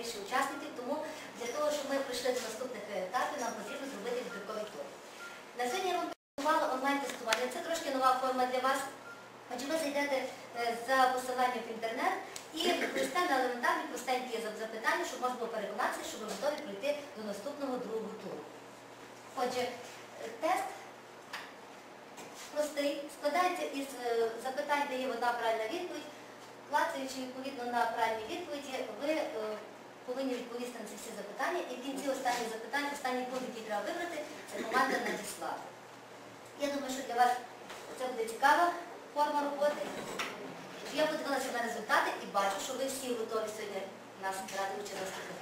більше учасників, тому для того, щоб ми прийшли до наступних етапів, нам потрібно зробити відбірковий тур. На сьогодні я вам пропонувала онлайн-тестування. Це трошки нова форма для вас. Отже, ви зайдете е, за посиланням в інтернет і відповісте на елементарні простенькі запитання, щоб можна було переконатися, що ви готові пройти до наступного другого туру. Отже, е, тест простий, складається із е, запитань, де є одна правильна відповідь. Клацаючи відповідно на правильні відповіді, повинні відповісти на ці всі запитання. І в кінці останніх запитань, останній пункт, який треба вибрати, це команда надіслати. Я думаю, що для вас це буде цікава форма роботи. Я подивилася на результати і бачу, що ви всі готові сьогодні нас брати участь наступних.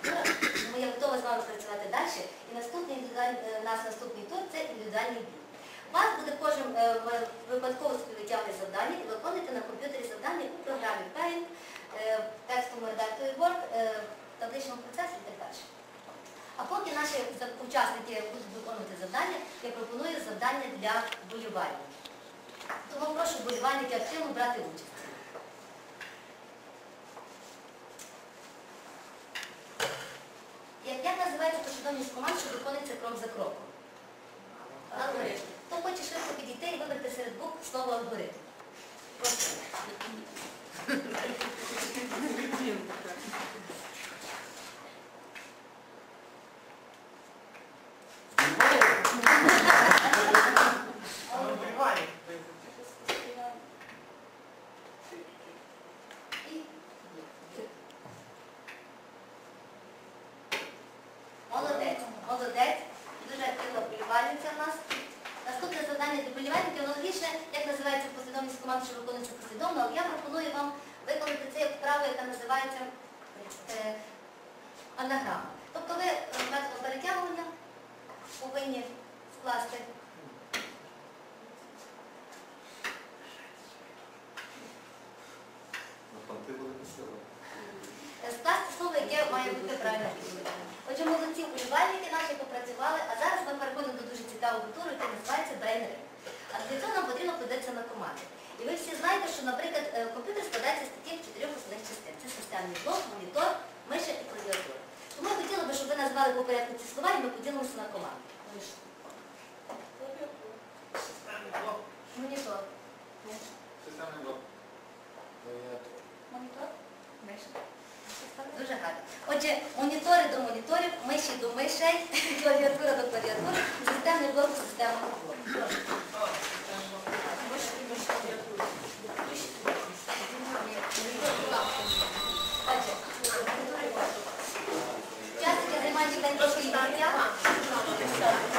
Тому я готова з вами працювати далі. І наступний індивідуальний, е, наш наступний тур це індивідуальний бій. У вас буде кожен е, випадково собі завдання і виконуєте на комп'ютері завдання у програмі Paint, е, текстовому редакторі Word, е, табличному процесі і так далі. А поки наші за- учасники будуть виконувати завдання, я пропоную завдання для болівальників. Тому прошу болівальники активно брати участь. Як, як називається послідовність команд, що виконується крок за кроком? Алгоритм. Хто хоче швидко підійти і вибрати серед букв слово алгоритм? Прошу. І Молодець, молодець. Дуже активна вболівальниця в нас. Наступне для вболівальників як називається послідовність команд, що виконується послідовно, але я пропоную вам виконати це вправу, яка називається е, анаграма. Тобто ви е, методом перетягування повинні скласти Е, скласти слово, яке має бути правильно відповідь. Отже, молодці вболівальники наші попрацювали, а зараз ми переходимо до дуже цікавого туру, який називається брейнери. А для цього нам потрібно подивитися на команди. І ви всі знаєте, що, наприклад, е, комп'ютер складається з таких чотирьох основних частин. Це системний блок, монітор, миша і клавіатура. Тому я хотіла би, щоб ви назвали по порядку ці слова і ми поділимося на команди. Монітор. Системний блок. Монітор? Миша. Дуже гарно. Отже, монітори до моніторів, миші до мишей, клавіатура до клавіатури, системний блок до системного блоку. Прошу. dentro No.